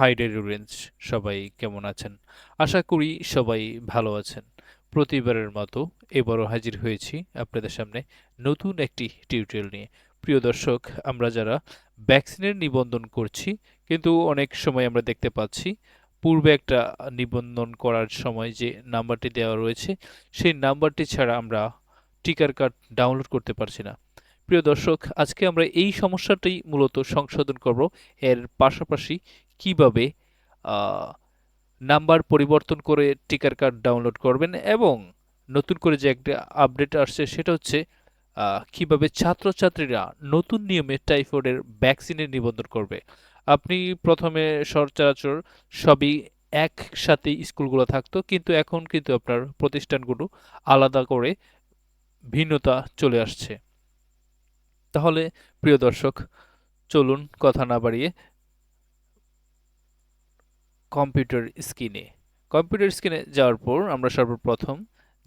High range, সবাই কেমন আছেন? আশা করি সবাই ভালো আছেন। প্রতিবারের মতো এবারও হাজির হয়েছি আপনাদের সামনে নতুন একটি টিউটোরিয়াল নিয়ে। প্রিয় দর্শক, আমরা যারা ভ্যাকসিনের নিবন্ধন করছি, কিন্তু অনেক সময় আমরা দেখতে পাচ্ছি, পূর্বে একটা নিবন্ধন করার সময় যে নাম্বারটি দেওয়া রয়েছে, সেই নাম্বারটি ছাড়া আমরা টিকার কার্ড ডাউনলোড করতে পারছি না। প্রিয় দর্শক, আজকে আমরা এই সমস্যাটাই মূলত সংশোধন করব। এর পাশাপাশি কীভাবে নাম্বার পরিবর্তন করে টিকার কার্ড ডাউনলোড করবেন এবং নতুন করে যে একটা আপডেট আসছে সেটা হচ্ছে কীভাবে ছাত্রছাত্রীরা নতুন নিয়মে টাইফয়েডের ভ্যাকসিনের নিবন্ধন করবে। আপনি প্রথমে সচরাচর সবই একসাথে স্কুলগুলো থাকতো, কিন্তু এখন কিন্তু আপনার প্রতিষ্ঠানগুলো আলাদা করে ভিন্নতা চলে আসছে। তাহলে প্রিয় দর্শক, চলুন কথা না বাড়িয়ে কম্পিউটার স্ক্রিনে। কম্পিউটার স্ক্রিনে যাওয়ার পর আমরা সর্বপ্রথম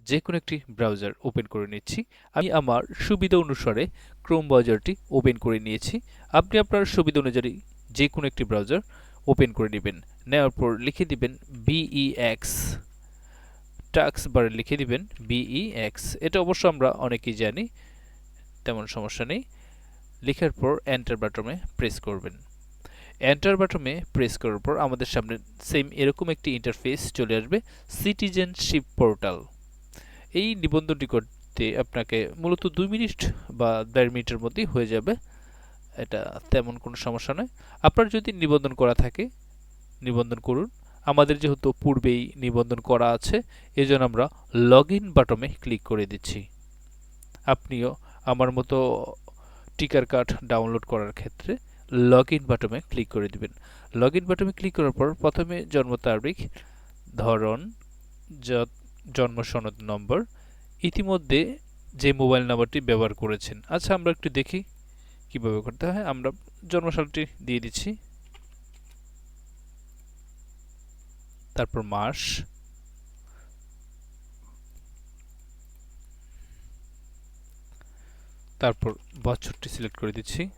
যে কোনো একটি ব্রাউজার ওপেন করে নিচ্ছি। আমি আমার সুবিধা অনুসারে ক্রোম ব্রাউজারটি ওপেন করে নিয়েছি। আপনি আপনার সুবিধা অনুযায়ী যে কোনো একটি ব্রাউজার ওপেন করে নেবেন। নেওয়ার পর লিখে দিবেন বিইএক্স টাক্স বারে লিখে দিবেন বিইএক্স এটা অবশ্য আমরা অনেকেই জানি, তেমন সমস্যা নেই। লেখার পর এন্টার বাটনে প্রেস করবেন। এন্টার বাটনে প্রেস করার পর আমাদের সামনে সেম এরকম একটি ইন্টারফেস চলে আসবে সিটিজেনশিপ পোর্টাল এই নিবন্ধনটি করতে আপনাকে মূলত দুই মিনিট বা দেড় মিনিটের মধ্যেই হয়ে যাবে। এটা তেমন কোনো সমস্যা নয়। আপনার যদি নিবন্ধন করা থাকে, নিবন্ধন করুন। আমাদের যেহেতু পূর্বেই নিবন্ধন করা আছে, এজন্য আমরা লগ ইন বাটনে ক্লিক করে দিচ্ছি। আপনিও আমার মতো টিকার কার্ড ডাউনলোড করার ক্ষেত্রে লগ ইন বাটনে ক্লিক করে দিবেন। লগ ইন বাটনে ক্লিক করার পর প্রথমে জন্ম তারিখ, ধরন জন্ম সনদ নম্বর, ইতিমধ্যে যে মোবাইল নাম্বারটি ব্যবহার করেছেন। আচ্ছা আমরা একটু দেখি কীভাবে করতে হয়। আমরা জন্মসালটি দিয়ে দিচ্ছি। তারপর মাস। তারপর বছরটি সিলেক্ট করে দিচ্ছি।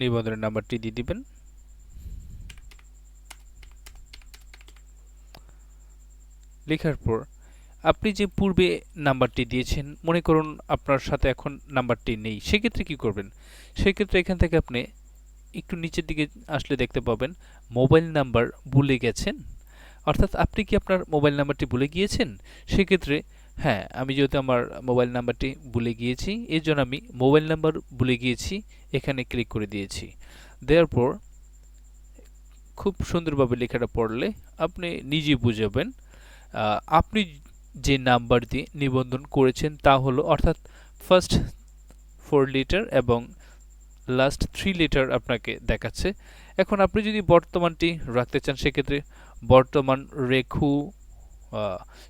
নিবন্ধনের নাম্বারটি দিয়ে দিবেন। লেখার পর আপনি যে পূর্বে নাম্বারটি দিয়েছেন, মনে করুন আপনার সাথে এখন নাম্বারটি নেই, সেক্ষেত্রে কি করবেন? সেক্ষেত্রে এখান থেকে আপনি একটু নিচের দিকে আসলে দেখতে পাবেন, মোবাইল নাম্বার ভুলে গেছেন? অর্থাৎ আপনি কি আপনার মোবাইল নাম্বারটি ভুলে গিয়েছেন? সেক্ষেত্রে হ্যাঁ আমি যেহেতু আমার মোবাইল নাম্বারটি ভুলে গিয়েছি এর জন্য আমি মোবাইল নাম্বার ভুলে গিয়েছি, এখানে ক্লিক করে দিয়েছি। দেওয়ার পর খুব সুন্দরভাবে লেখাটা পড়লে আপনি নিজে বুঝাবেন আপনি যে নাম্বার দিয়ে নিবন্ধন করেছেন তা হলো, অর্থাৎ ফার্স্ট ফোর লিটার এবং লাস্ট থ্রি লিটার আপনাকে দেখাচ্ছে। এখন আপনি যদি বর্তমানটি রাখতে চান, সেক্ষেত্রে বর্তমান রেখু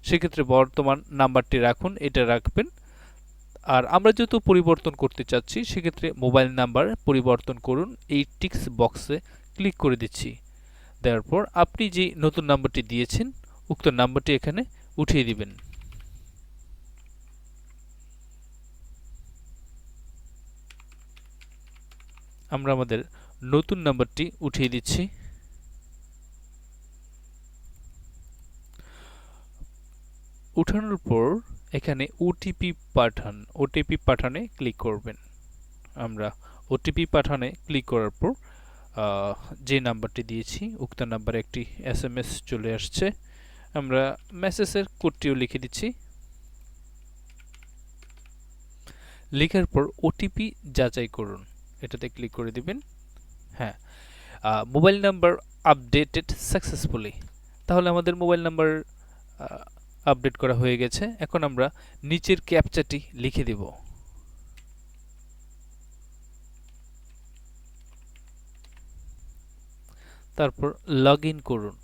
সেক্ষেত্রে বর্তমান নাম্বারটি রাখুন, এটা রাখবেন। আর আমরা যেহেতু পরিবর্তন করতে চাচ্ছি, সেক্ষেত্রে মোবাইল নাম্বার পরিবর্তন করুন, এই টিক্স বক্সে ক্লিক করে দিচ্ছি। দেওয়ার পর আপনি যে নতুন নাম্বারটি দিয়েছেন, উক্ত নাম্বারটি এখানে উঠিয়ে দিবেন। আমরা আমাদের নতুন নাম্বারটি উঠিয়ে দিচ্ছি। উঠানোর পর এখানে ওটিপি পাঠান। ওটিপি পাঠানে ক্লিক করবেন। আমরা ওটিপি পাঠানে ক্লিক করার পর যে নাম্বারটি দিয়েছি, উক্ত নাম্বারে একটি এস চলে আসছে। আমরা মেসেজের কোডটিও লিখে দিচ্ছি। লেখার পর ওটিপি যাচাই করুন। এটাতে ক্লিক করে দিবেন। হ্যাঁ মোবাইল নাম্বার আপডেটেড সাকসেসফুলি তাহলে আমাদের মোবাইল নাম্বার আপডেট করা হয়ে গেছে। এখন আমরা নিচের ক্যাপচাটি লিখে দেব। তারপর লগ করুন।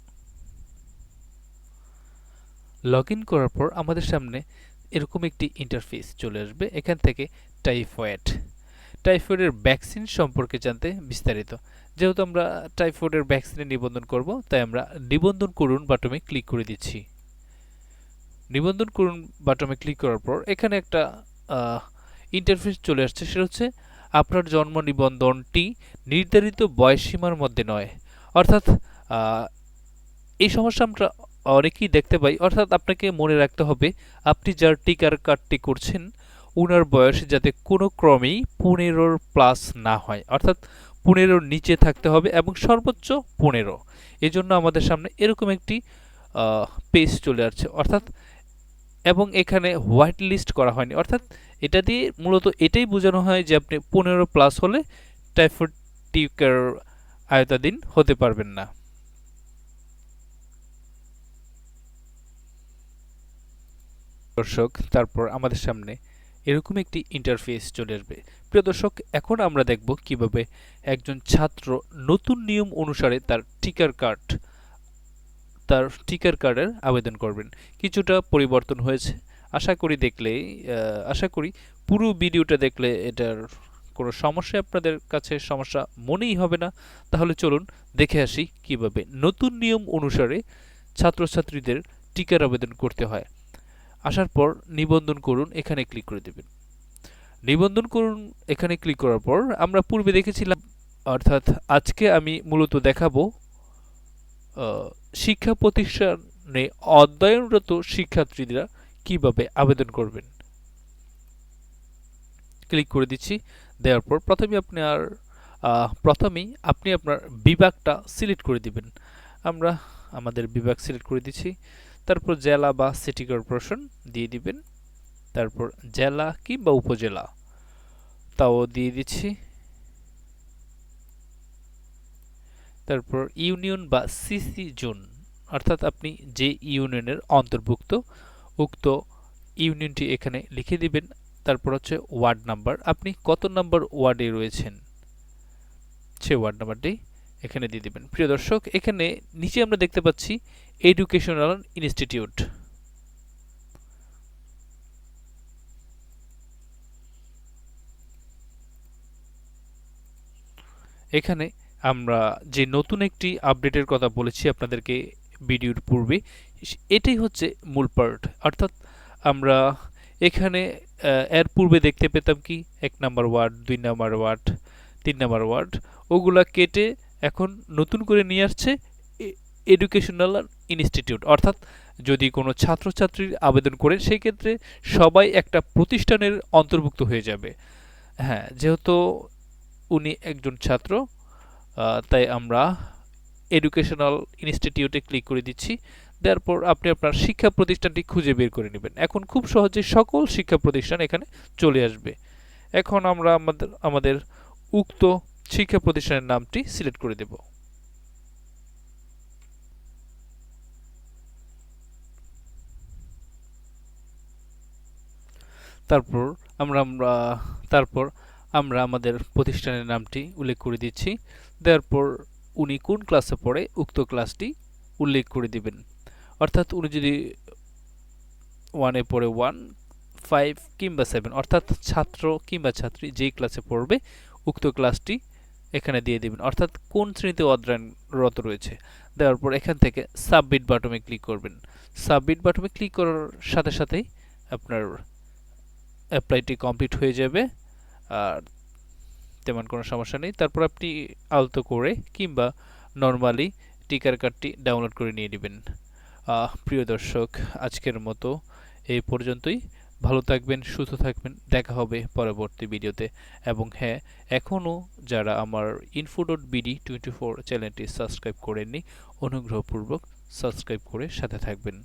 লগ করার পর আমাদের সামনে এরকম একটি ইন্টারফেস চলে আসবে। এখান থেকে টাইফয়েড টাইফয়েডের ভ্যাকসিন সম্পর্কে জানতে বিস্তারিত। যেহেতু আমরা টাইফয়েডের ভ্যাকসিনে নিবন্ধন করব, তাই আমরা নিবন্ধন করুন বাটনে ক্লিক করে দিচ্ছি। নিবন্ধন করুন বাটনে ক্লিক করার পর এখানে একটা ইন্টারফেস চলে আসছে। সেটা হচ্ছে আপনার জন্ম নিবন্ধনটি নির্ধারিত বয়সসীমার মধ্যে নয়। অর্থাৎ এই সমস্যা আমরা অনেকেই দেখতে পাই। অর্থাৎ আপনাকে মনে রাখতে হবে, আপনি যার টিকার কার্ডটি করছেন ওনার বয়স যাতে কোনো ক্রমেই পনেরোর প্লাস না হয়। অর্থাৎ পনেরোর নিচে থাকতে হবে এবং সর্বোচ্চ পনেরো। এজন্য আমাদের সামনে এরকম একটি পেজ চলে আসছে। অর্থাৎ এবং এখানে হোয়াইট লিস্ট করা হয়নি। অর্থাৎ এটা দিয়ে মূলত এটাই বোঝানো হয় যে আপনি পনেরো প্লাস হলে টাইফয়েড টিকার আয়তাধীন হতে পারবেন না। দর্শক, তারপর আমাদের সামনে এরকম একটি ইন্টারফেস চলে আসবে। প্রিয় দর্শক, এখন আমরা দেখব কীভাবে একজন ছাত্র নতুন নিয়ম অনুসারে তার টিকার কার্ড তার টিকার কার্ডের আবেদন করবেন। কিছুটা পরিবর্তন হয়েছে। আশা করি দেখলে আশা করি পুরো ভিডিওটা দেখলে এটার কোনো সমস্যা আপনাদের কাছে, সমস্যা মনেই হবে না। তাহলে চলুন দেখে আসি কীভাবে নতুন নিয়ম অনুসারে ছাত্রছাত্রীদের টিকার আবেদন করতে হয়। আসার পর নিবন্ধন করুন, এখানে ক্লিক করে দেবেন। নিবন্ধন করুন, এখানে ক্লিক করার পর আমরা পূর্বে দেখেছিলাম, অর্থাৎ আজকে আমি মূলত দেখাবো শিক্ষা প্রতিষ্ঠানে অধ্যয়নরত শিক্ষার্থীরা কীভাবে আবেদন করবেন? ক্লিক করে দিচ্ছি। দেওয়ার পর প্রথমে আপনার প্রথমেই আপনি আপনার বিভাগটা সিলেক্ট করে দিবেন। আমরা আমাদের বিভাগ সিলেক্ট করে দিচ্ছি। তারপর জেলা বা সিটি কর্পোরেশন দিয়ে দিবেন। তারপর জেলা কিংবা উপজেলা। তাও দিয়ে দিচ্ছি। তারপর ইউনিয়ন বা সিসি জোন, অর্থাৎ আপনি যে ইউনিয়নের অন্তর্ভুক্ত, উক্ত ইউনিয়নটি এখানে লিখে দিবেন। তারপর হচ্ছে ওয়ার্ড নাম্বার। আপনি কত নাম্বার ওয়ার্ডে রয়েছেন? সে ওয়ার্ড নাম্বারটি এখানে দিয়ে দিবেন। প্রিয় দর্শক, এখানে নিচে আমরা দেখতে পাচ্ছি এডুকেশনাল ইনস্টিটিউট এখানে আমরা যে নতুন একটি আপডেটের কথা বলেছি আপনাদেরকে ভিডিওর পূর্বে এটাই হচ্ছে মূল পার্ট অর্থাৎ আমরা এখানে এর পূর্বে দেখতে পেতাম কি? এক নাম্বার ওয়ার্ড দুই নাম্বার ওয়ার্ড তিন নাম্বার ওয়ার্ড ওগুলা কেটে এখন নতুন করে নিয়ে আসছে এডুকেশনাল ইনস্টিটিউট অর্থাৎ যদি কোনো ছাত্রছাত্রীর আবেদন করে সেই ক্ষেত্রে সবাই একটা প্রতিষ্ঠানের অন্তর্ভুক্ত হয়ে যাবে। হ্যাঁ যেহেতু উনি একজন ছাত্র তাই আমরা এডুকেশনাল ইনস্টিটিউটে ক্লিক করে দিচ্ছি। দেওয়ার পর আপনি আপনার শিক্ষা প্রতিষ্ঠানটি খুঁজে বের করে নেবেন। এখন খুব সহজে সকল শিক্ষা প্রতিষ্ঠান এখানে চলে আসবে। এখন আমরা আমাদের আমাদের উক্ত শিক্ষা প্রতিষ্ঠানের নামটি সিলেক্ট করে দেব। তারপর আমরা আমরা, তারপর আমরা আমাদের প্রতিষ্ঠানের নামটি উল্লেখ করে দিচ্ছি। দেওয়ার পর উনি কোন ক্লাসে পড়ে, উক্ত ক্লাসটি উল্লেখ করে দিবেন। অর্থাৎ উনি যদি ওয়ানে পড়ে ওয়ান ফাইভ কিংবা সেভেন অর্থাৎ ছাত্র কিংবা ছাত্রী যেই ক্লাসে পড়বে, উক্ত ক্লাসটি এখানে দিয়ে দিবেন। অর্থাৎ কোন শ্রেণীতে অধ্যয়নরত রয়েছে। দেওয়ার পর এখান থেকে সাবমিট বাটনে ক্লিক করবেন। সাবমিট বাটনে ক্লিক করার সাথে সাথেই আপনার অ্যাপ্লাইটি কমপ্লিট হয়ে যাবে। তেমন কোনো সমস্যা নেই। তারপর আপনি আলতো করে কিংবা নর্মালি টিকার কার্ডটি ডাউনলোড করে নিয়ে নেবেন। প্রিয় দর্শক, আজকের মতো এই পর্যন্তই। ভালো থাকবেন, সুস্থ থাকবেন। দেখা হবে পরবর্তী ভিডিওতে। এবং হ্যাঁ এখনও যারা আমার info dot BD twenty four চ্যানেলটি সাবস্ক্রাইব করেননি, অনুগ্রহপূর্বক সাবস্ক্রাইব করে সাথে থাকবেন।